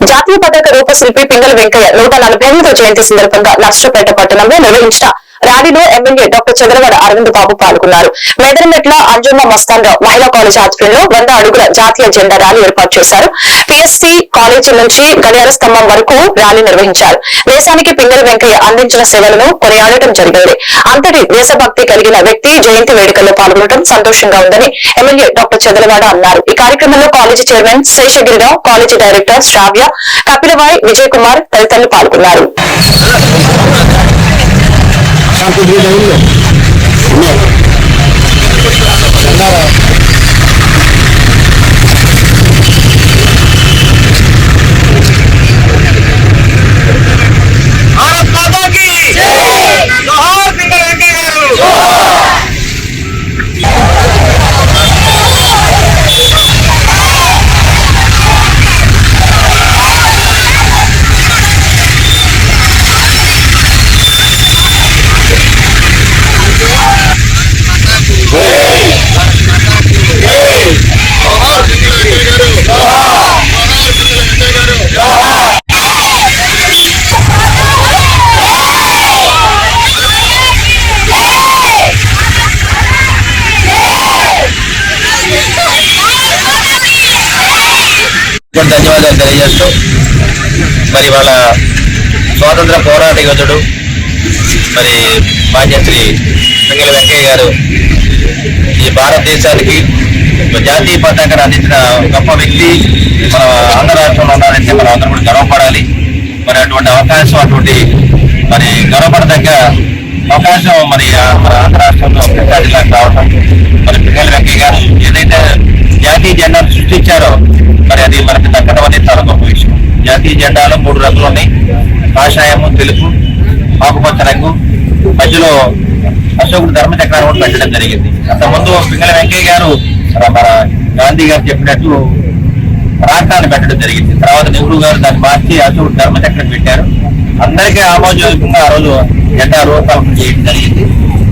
జాతీయ పతాక రూపశిల్పి పింగళ వెంకయ్య నూట నలభై ఎనిమిదో జయంతి సందర్భంగా నర్సరావుపేట పట్టణంలో నిర్వహించిన ర్యాలీలో ఎమ్మెల్యే డాక్టర్ చంద్రగడ అరవింద్ బాబు పాల్గొన్నారు. మేదరమెట్ల అంజమ్మ మస్తాన్ రావు మహిళా కాలేజ్ ఆధ్వర్యంలో వంద అడుగుల జాతీయ జెండా ర్యాలీ ఏర్పాటు చేశారు. పిఎస్సి కాలేజీ నుంచి గడియార స్తంభం వరకు ర్యాలీ నిర్వహించారు. దేశానికి పింగళ వెంకయ్య అందించిన సేవలను కొనియాడటం జరిగింది. అంతటి దేశభక్తి కలిగిన వ్యక్తి జయంతి వేడుకల్లో పాల్గొనడం సంతోషంగా ఉందని ఎమ్మెల్యే డాక్టర్ చంద్రవాడ అన్నారు. ఈ కార్యక్రమంలో college chairman Seshagirirao college director Sravya Kapilavai Vijay Kumar తదితరులు పాల్గొన్నారు. San ధన్యవాదాలు తెలియజేస్తూ మరి వాళ్ళ స్వాతంత్ర పోరాట యోధుడు మరి మాన్యశ్రీ పింగళ వెంకయ్య గారు ఈ భారతదేశానికి జాతీయ పతాకాన్ని అందించిన గొప్ప వ్యక్తి. మన ఆంధ్ర రాష్ట్రంలో ఉన్నారంటే మనం అందరం కూడా గర్వపడాలి. మరి అటువంటి అవకాశం అటువంటి మరి గర్వపడదగ్గ అవకాశం మరి మన ఆంధ్ర రాష్ట్రంలో కృష్ణా జిల్లాకు రావటం. మరి పింగళ వెంకయ్య గారు ఏదైతే జాతీయ జెండాను సృష్టించారో జాతీయ జెండాలో మూడు రంగులు ఉన్నాయి. కాషాయము తెలుపు ఆకుపచ్చ రంగు. మధ్యలో అశోకుడు ధర్మచక్రాన్ని కూడా పెట్టడం జరిగింది. అంతకుముందు పింగళ వెంకయ్య గారు మన గాంధీ గారు చెప్పినట్టు రాష్ట్రాన్ని పెట్టడం జరిగింది. తర్వాత నెహ్రూ గారు దాన్ని మార్చి అశోకుడు ధర్మచక్రం పెట్టారు. అందరికీ ఆమోదయోగ్యంగా ఆ రోజు జెండా రూపకల్పన చేయడం జరిగింది.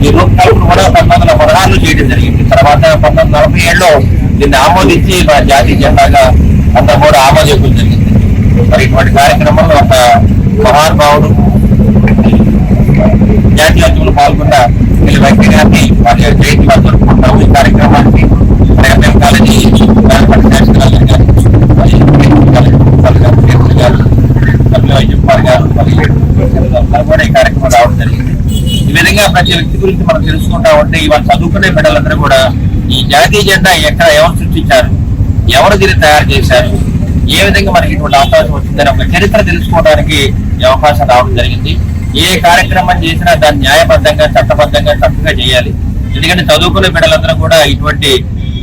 ఈ రూపకల్పన కూడా పంతొమ్మిది వందల పదహారులో చేయడం జరిగింది. తర్వాత పంతొమ్మిది వందల నలభై ఏడులో దీన్ని ఆమోదించి మన జాతీయ జెండాగా అంత కూడా ఆమోదించడం ఇటువంటి కార్యక్రమంలో ఒక మహానుభావుడు జాతీయ ఉద్యమంలో పాల్గొన్న వీళ్ళ వ్యక్తి గారిని వారి జయంతి వారు జరుపుకుంటాము ఈ కార్యక్రమానికి మరి కాలేజీ గారు కూడా ఈ కార్యక్రమం రావడం జరిగింది. ఈ విధంగా ప్రతి వ్యక్తి గురించి మనం తెలుసుకుంటా ఉంటే ఇవాళ చదువుకునే బిడ్డలందరూ కూడా ఈ జాతీయ జెండా ఎక్కడ ఎవరు సృష్టించారు? ఎవరు దీన్ని తయారు చేశారు? ఏ విధంగా మనకి ఇటువంటి అవకాశం వచ్చిందని ఒక చరిత్ర తెలుసుకోవడానికి ఈ అవకాశం రావడం జరిగింది. ఏ కార్యక్రమం చేసినా దాన్ని న్యాయబద్ధంగా చట్టబద్ధంగా చక్కగా చేయాలి. ఎందుకంటే చదువుకునే బిడ్డలందరూ కూడా ఇటువంటి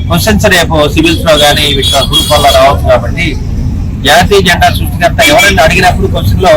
క్వశ్చన్స్ రేపు సివిల్స్లో కానీ వీటిలో గ్రూప్ వల్ల రావచ్చు కాబట్టి జాతీయ జెండా సృష్టికర్త ఎవరైనా అడిగినప్పుడు క్వశ్చన్లో